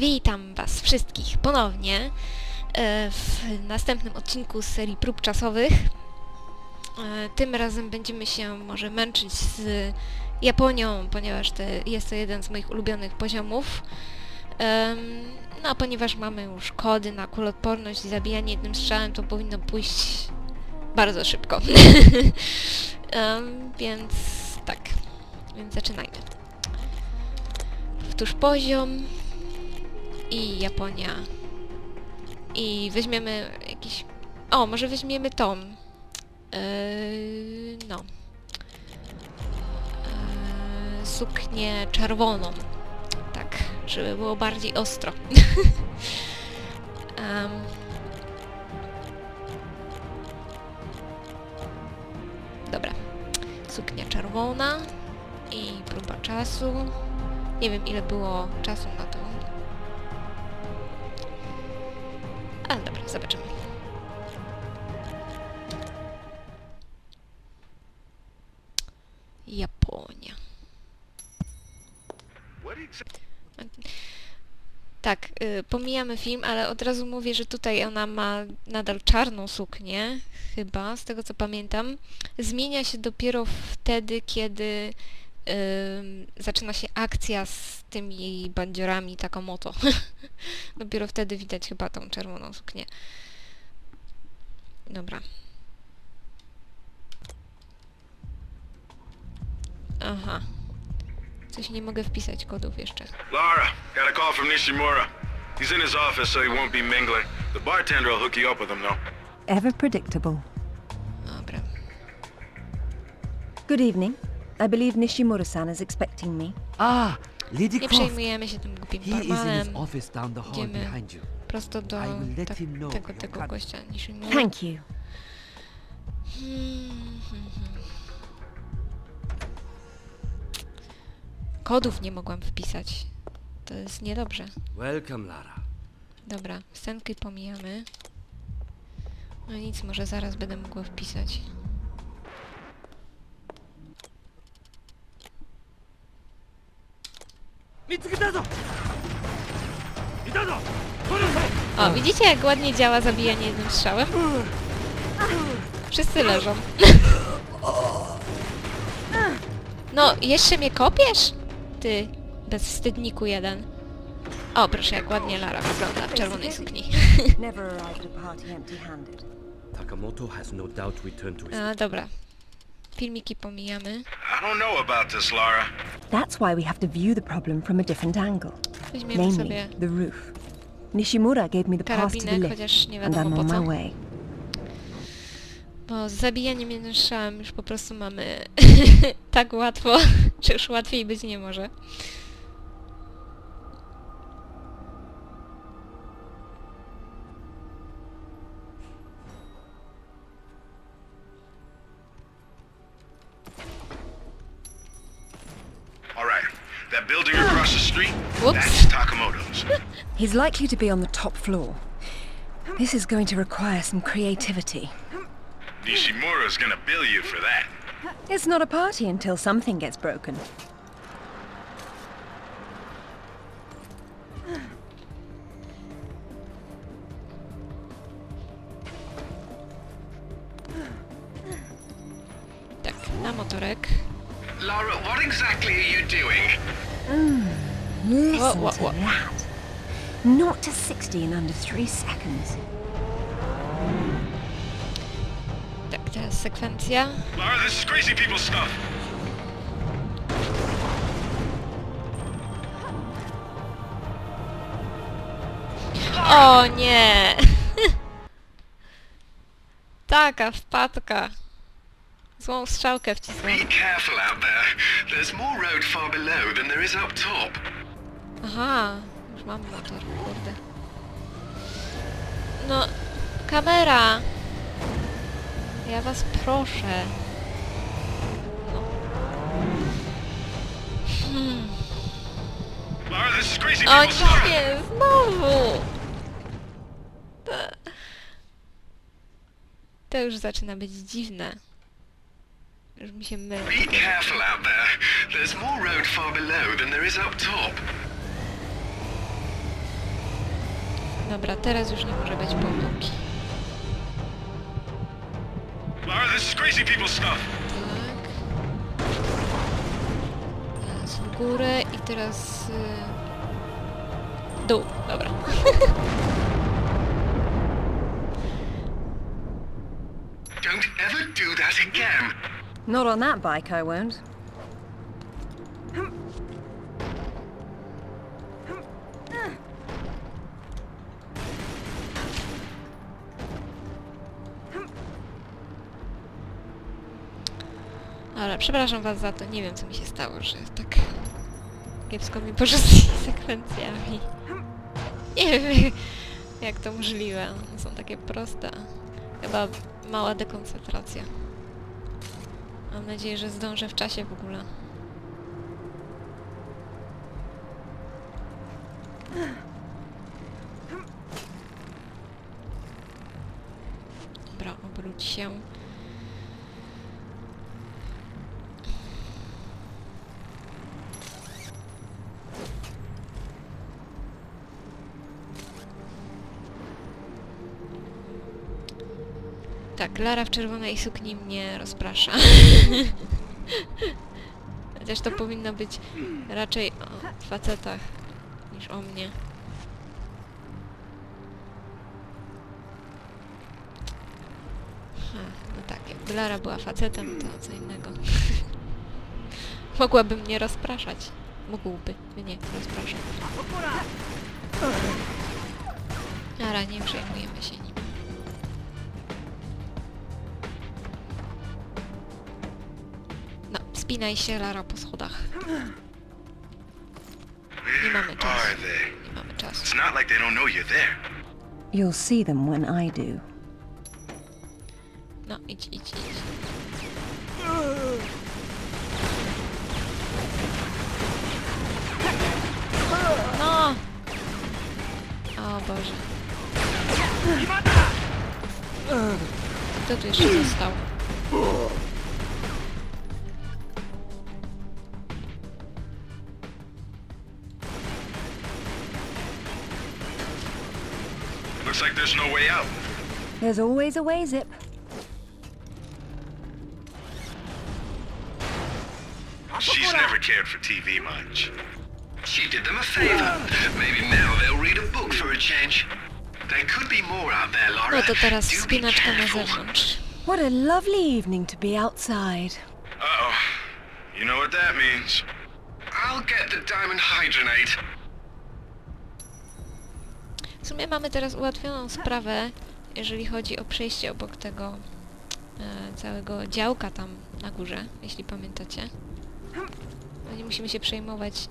Witam Was wszystkich ponownie e, w następnym odcinku serii prób czasowych. E, Tym razem będziemy się może męczyć z Japonią, ponieważ to jest to jeden z moich ulubionych poziomów. No, a ponieważ mamy już kody na kulotporność i zabijanie jednym strzałem, to powinno pójść bardzo szybko. Więc tak, więc zaczynajmy. Wtórz poziom i Japonia. I weźmiemy jakiś... O, może weźmiemy tą. Yy, no. Yy, suknię czerwoną. Tak, żeby było bardziej ostro. Em. Dobra. Suknia czerwona i próba czasu. Nie wiem ile było czasu na to. Y, pomijamy film, ale od razu mówię, że tutaj ona ma nadal czarną suknię, chyba, z tego co pamiętam. Zmienia się dopiero wtedy, kiedy ym, zaczyna się akcja z tymi bandziorami Takamoto. dopiero wtedy widać chyba tą czerwoną suknię. Dobra. Aha. Coś nie mogę wpisać kodów jeszcze. Laura, got a call from Nishimura. He's in his office, so he won't be mingling. The bartender will hook you up with him, though. Ever predictable. Dobra. Good evening. I believe Nishimura-san is expecting me. Ah, Lady Nie Croft. przejmujemy się tym głupim He is in his barmanem. office down the hall Idziemy behind you. prosto do I will let tak, him know tego, tego gościa Nishimura. Thank you. Hmm, hmm, hmm. Kodów nie mogłam wpisać. To jest niedobrze. Welcome, Lara. Dobra, scenkę pomijamy. No nic, może zaraz będę mogła wpisać. O, widzicie jak ładnie działa zabijanie jednym strzałem? Wszyscy leżą. No, jeszcze mnie kopiesz? Ty, bezwstydniku jeden. O, proszę, jak ładnie Lara wygląda w czerwonej sukni. Takamoto has no doubt returned to his... A, dobra. Filmiki pomijamy. I don't know about this, Laura. That's why we have to view the problem from a different angle. Weźmiemy Namely, sobie the roof. Nishimura gave me the pass to the lift, chociaż nie and I'm on my way. Bo z zabijaniem jednym strzałem już po prostu mamy tak łatwo, że już łatwiej być nie może. The street, Whoops. that's Takamoto's. He's likely to be on the top floor. This is going to require some creativity. Nishimura's gonna bill you for that. It's not a party until something gets broken. Tak, na motorek. Laura, what exactly are you doing? Hmm. Listen whoa, to that. Not to 60 in under three seconds. Tak, teraz sekwencja. Laura, this is crazy people stuff. O nie! Taka wpadka. Złą strzałkę wcisnąłem. Be careful out there. There's more road far below than there is up top. Aha, już mam motor, kurde. No, kamera! Ja was proszę. No. Hmm. O nie, znowu! To... to już zaczyna być dziwne. Już mi się mylą. Be careful out there. There's more road far below than there is up top. Dobra, teraz już nie może być pomyłki. Lara, this is crazy people's stuff. Tak. Teraz w górę i teraz... Y... Dół, dobra. Don't ever do that again. Not on that bike, I won't. Ale przepraszam was za to, nie wiem co mi się stało, że tak kiepsko mi z sekwencjami. Nie wiem jak to możliwe, są takie proste. Chyba mała dekoncentracja. Mam nadzieję, że zdążę w czasie w ogóle. Dobra, obróć się. Tak, Lara w czerwonej sukni mnie rozprasza. Chociaż to powinno być raczej o facetach niż o mnie. Ha, no tak, jakby Lara była facetem, to co innego. Mogłaby mnie rozpraszać. Mógłby mnie rozpraszać. Lara, nie przejmujemy się nim. No, spinaj się, Lara, po schodach. Nie mamy czasu. Nie mamy czasu. It's not like they don't know you're there. You'll see them when I do. No, idź, idź, idź. No! O Boże. Kto tu jeszcze został? Looks like there's no way out. There's always a way, Zip. She's never cared for TV much. She did them a favor. Maybe now they'll read a book for a change. There could be more out there, Laura. No to teraz Do be spinaczka na careful. zewnątrz. What a lovely evening to be outside. Uh-oh. You know what that means. I'll get the diamond hydronate. W sumie mamy teraz ułatwioną sprawę, jeżeli chodzi o przejście obok tego e, całego działka tam na górze, jeśli pamiętacie. No nie musimy się przejmować,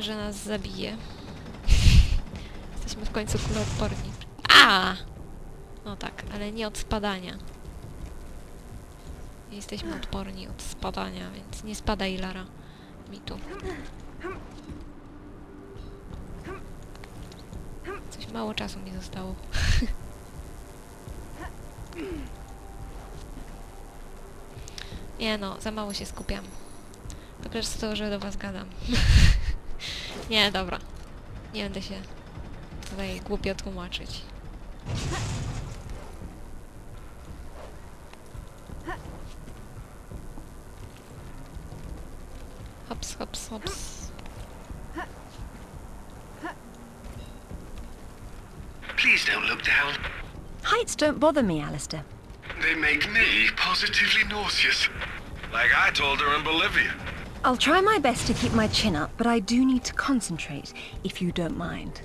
że nas zabije. Jesteśmy w końcu kuloodporni. A! No tak, ale nie od spadania. Jesteśmy odporni od spadania, więc nie spadaj, Lara. Mi tu. Mało czasu mi zostało. Nie no, za mało się skupiam. To przez to, że do was gadam. Nie, dobra. Nie będę się tutaj głupio tłumaczyć. Hops, hops, hops. Down. Heights don't bother me, Alistair. They make me positively nauseous. Like I told her in Bolivia. I'll try my best to keep my chin up, but I do need to concentrate, if you don't mind.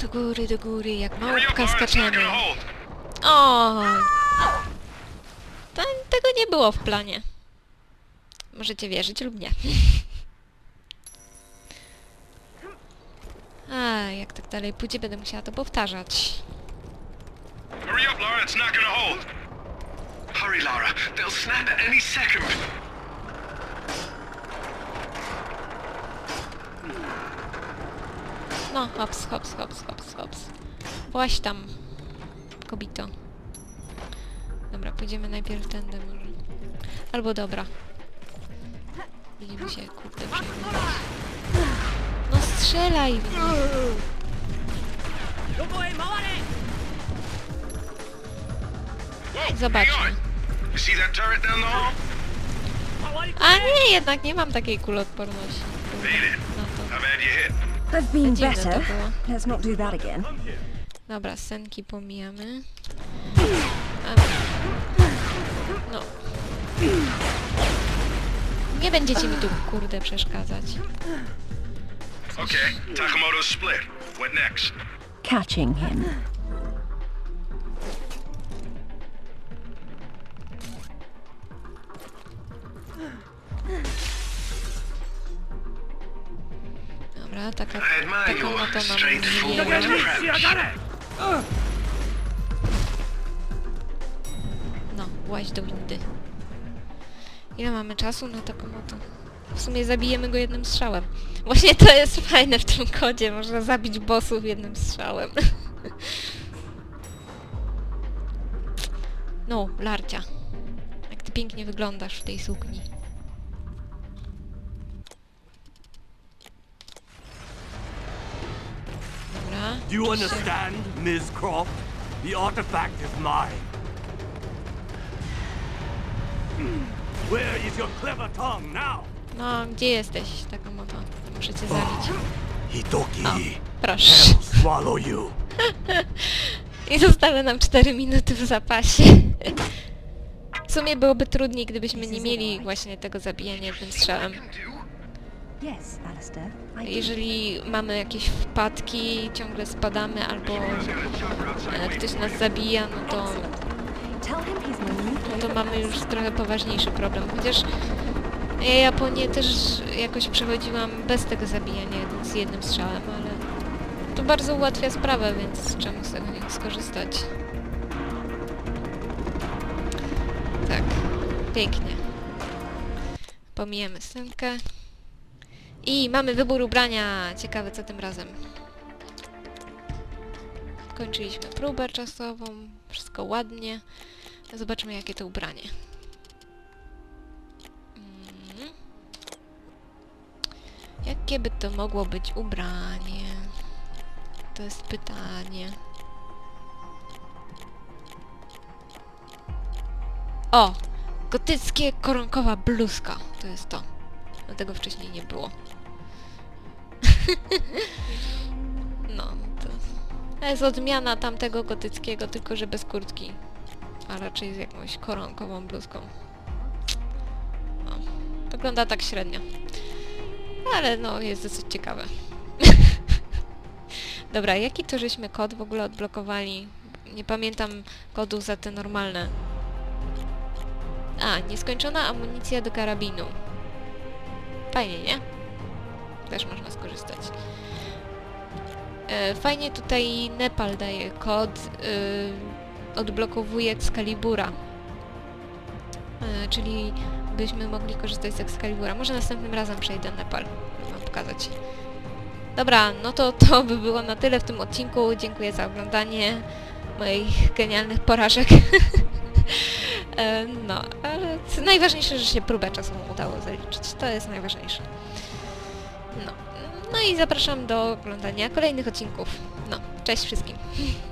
Do góry, do góry, jak Hurry up, małpka Laura, it's not skaczemy. gonna hold. Oj! To, tego nie było w planie. Możecie wierzyć lub nie. A, jak tak dalej pójdzie, będę musiała to powtarzać. Hurry up, Laura, it's not gonna hold. Hurry, Lara. They'll snap at any second. No, hops, hops, hops, hops, hops. Właś tam, kobito. Dobra, pójdziemy najpierw tędy może. Albo dobra. Będziemy się kurde przejmować. No strzelaj w nich. Zobaczmy. A nie, jednak nie mam takiej kuloodporności. No to I've been better. Let's not do that again. Dobra, scenki pomijamy. Będziecie mi tu kurde przeszkadzać. Okay, Takamoto's split. What next? Catching him. Dobra, taka, zjęła. approach. No, łaź do windy. Ile mamy czasu na taką moto? W sumie zabijemy go jednym strzałem. Właśnie to jest fajne w tym kodzie, można zabić bossów jednym strzałem. No, Larcia. Jak ty pięknie wyglądasz w tej sukni. Dobra. Do you understand, Ms. Croft? The artifact is mine. Where is your clever tongue now? No, gdzie jesteś, taka moto? Muszę cię zabić. Hitoki, Proszę. hell swallow you. I zostały nam 4 minuty w zapasie. W sumie byłoby trudniej, gdybyśmy nie mieli właśnie tego zabijania jednym strzałem. Jeżeli mamy jakieś wpadki, ciągle spadamy albo e, ktoś nas zabija, no to, To mamy już trochę poważniejszy problem. Chociaż ja Japonię też jakoś przechodziłam bez tego zabijania z jednym strzałem, ale to bardzo ułatwia sprawę, więc czemu z tego nie skorzystać? Tak, pięknie. Pomijamy scenkę. I mamy wybór ubrania. Ciekawe co tym razem. Kończyliśmy próbę czasową. Wszystko ładnie. Zobaczmy jakie to ubranie. Mm. Jakie by to mogło być ubranie? To jest pytanie. O! Gotyckie koronkowa bluzka. To jest to. No tego wcześniej nie było. no, to... To jest odmiana tamtego gotyckiego, tylko że bez kurtki. A raczej z jakąś koronkową bluzką. No, wygląda tak średnio. Ale no, jest dosyć ciekawe. Dobra, jaki to żeśmy kod w ogóle odblokowali? Nie pamiętam kodu za te normalne. A, nieskończona amunicja do karabinu. Fajnie, nie? Też można skorzystać. E, fajnie tutaj Nepal daje kod, y, odblokowuje Excalibura. E, czyli byśmy mogli korzystać z Excalibura. Może następnym razem przejdę Nepal, wam pokazać. Dobra, no to to by było na tyle w tym odcinku. Dziękuję za oglądanie moich genialnych porażek. E, no, ale najważniejsze, że się próbę czasową udało zaliczyć. To jest najważniejsze. No. No i zapraszam do oglądania kolejnych odcinków. No, cześć wszystkim.